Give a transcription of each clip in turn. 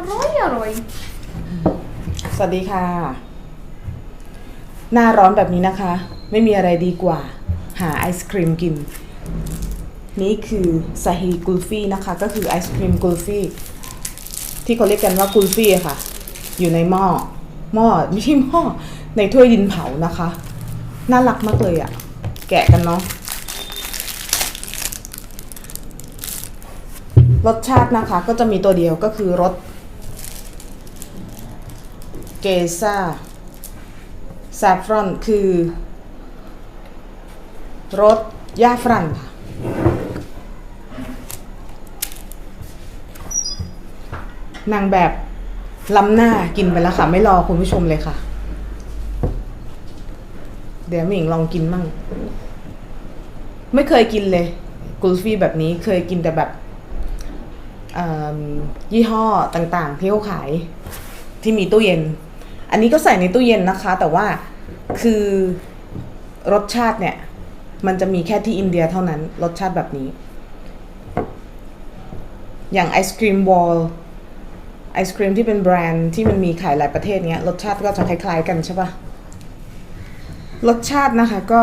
อร่อยอร่อยสวัสดีค่ะ หน้าร้อนแบบนี้นะคะ ไม่มีอะไรดีกว่า หาไอศครีมกิน นี่คือซาฮีกุลฟี่นะคะ ก็คือไอศครีมกุลฟี่ ที่เขาเรียกกันว่ากุลฟี่ค่ะ อยู่ในหม้อหม้อไม่ใช่หม้อในถ้วยดินเผานะคะ น่ารักมากเลยอะ แกะกันเนาะรสชาตินะคะก็จะมีตัวเดียวก็คือรส เกซ่าซาฟรอนคือรสย่าฝรั่งค่ะนางแบบล้ำหน้ากินไปแล้วค่ะ ไม่รอคุณผู้ชมเลยค่ะ เดี๋ยวหมิงลองกินมั่ง ไม่เคยกินเลยกุลฟี่แบบนี้เคยกินแต่แบบยี่ห้อต่างๆที่เขาขายที่มีตู้เย็น อันนี้ก็ใส่ในตู้เย็นนะคะ แต่ว่าคือรสชาติเนี่ย มันจะมีแค่ที่อินเดียเท่านั้น รสชาติแบบนี้ อย่างไอศครีมวอลไอศครีมที่เป็นแบรนด์ที่มันมีขายหลายประเทศเนี้ย รสชาติก็จะคล้ายๆกันใช่ปะรสชาตินะคะก็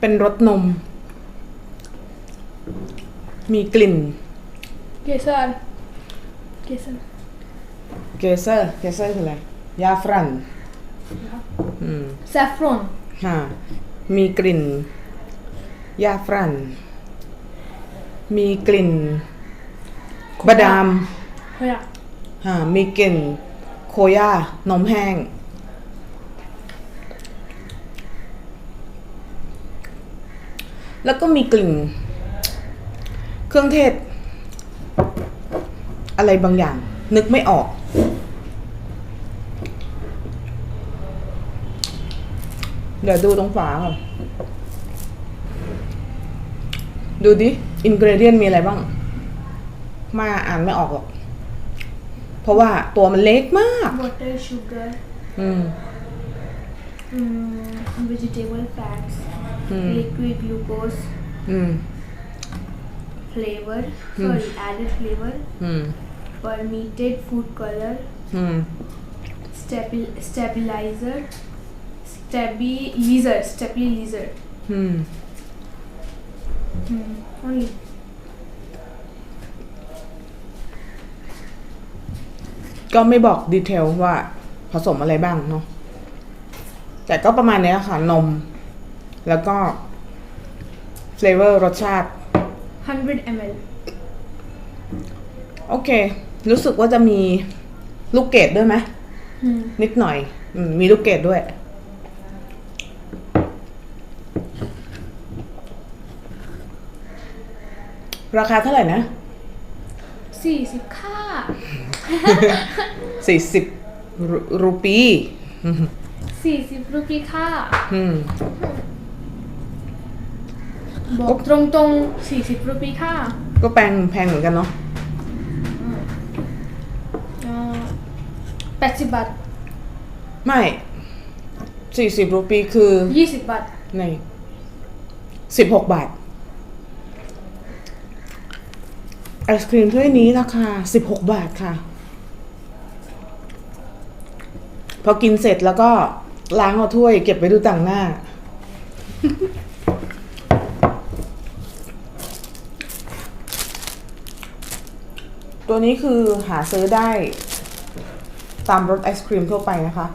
เป็นรสนม มีกลิ่น เกสรเกสรเกเซอร์เกเซอร์คืออะไร ยาฝรั่งอืมซาฟรอนค่ะมีกลิ่น ยาฝรั่งมีกลิ่นบะดามเฮ้ยฮะมีกลิ่น โคย่านมแห้ง แล้วก็มีกลิ่น เครื่องเทศ อะไรบางอย่าง นึกไม่ออก เดี๋ยวดูตรงฝาก่อนดูดิอินกรเดียนมีอะไรบ้าง มาอ่านไม่ออกหรอก เพราะว่าตัวมันเล็กมาก water sugar อืม um, vegetable fats อืม liquid glucose อืม flavor sorry added flavor อืม permitted food color อืม stabil stabilizer stabilizer stabilizer อืม hmm. only ก็ไม่บอกดีเทลว่าผสมอะไรบ้างเนาะ แต่ก็ประมาณเนี้ยค่ะ นม แล้วก็เฟลเวอร์รสชาติ 100 ml โอเค รู้สึกว่าจะมีลูกเกดด้วยไหม hmm. นิดหน่อยอืมมีลูกเกดด้วย ราคาเท่าไหร่นะ 40 ค่าสี่สิบรูปี 40 รูปีค่าอืม บอกตรงๆ40รูปีค่าก็แพงแพงเหมือนกันเนาะอ่า80บาท ไม่สี่สิบรูปีคือ20บาท ในสิบหกบาทไอศครีมถ้วยนี้ราคาสิบหกบาทค่ะ พอกินเสร็จแล้วก็ล้างเอาถ้วยเก็บไว้ดูต่างหน้า ตัวนี้คือหาซื้อได้ตามรถไอศครีมทั่วไปนะคะ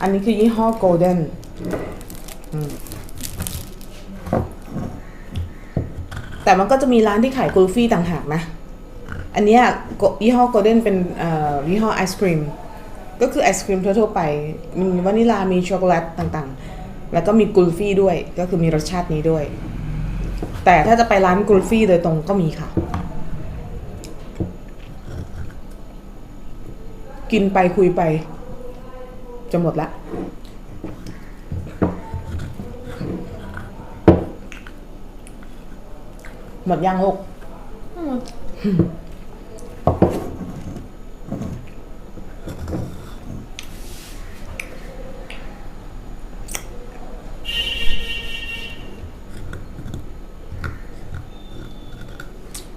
อันนี้คือยี่ห้อ Golden อืมแต่มันก็จะมีร้านที่ขายกุลฟี่ต่างหากนะ อันนี้ยี่ห้อ Golden เป็นยี่ห้อไอศครีม ก็คือไอศครีมทั่วๆไป มีวานิลา มีช็อกโกแลตต่างๆ แล้วก็มีกุลฟี่ด้วย ก็คือมีรสชาตินี้ด้วย แต่ถ้าจะไปร้านกุลฟี่โดยตรงก็มีค่ะ กินไปคุยไป จะหมดละหมดยังหก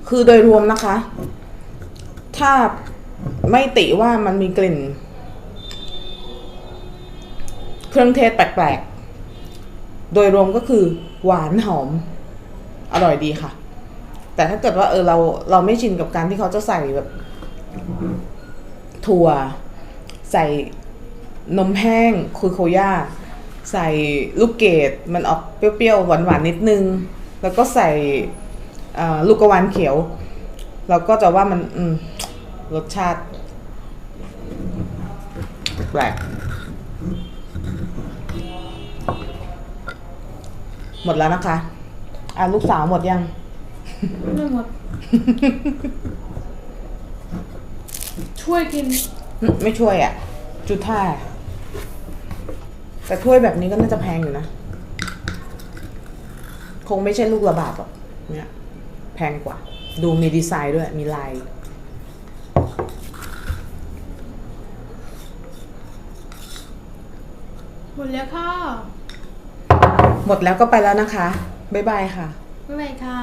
คือโดยรวมนะคะ ถ้า ไม่ติว่ามันมีกลิ่น เครื่องเทศแปลกๆ โดยรวมก็คือหวานหอม อร่อยดีค่ะ แต่ถ้าเกิดว่าเออเราเราไม่ชินกับการที่เขาจะใส่แบบ ถั่ว ใส่นมแห้งคุยโคย่า ใส่ลูกเกดมันออกเปรี้ยวๆ หวานๆ นิดนึง แล้วก็ใส่ลูกกระวานเขียว เราก็จะว่ามันอืรสชาติ แปลกหมดแล้วนะคะ อะลูกสาวหมดยัง ไม่หมด ช่วยกินอืมไม่ช่วยอะ จุดท่า แต่ถ้วยแบบนี้ก็น่าจะแพงอยู่นะ คงไม่ใช่ลูกระบาทหรอก เนี่ย แพงกว่า ดูมีดีไซน์ด้วย มีลาย หมดแล้วค่ะหมดแล้วก็ไปแล้วนะคะ บ๊ายบายค่ะ บ๊ายบายค่ะ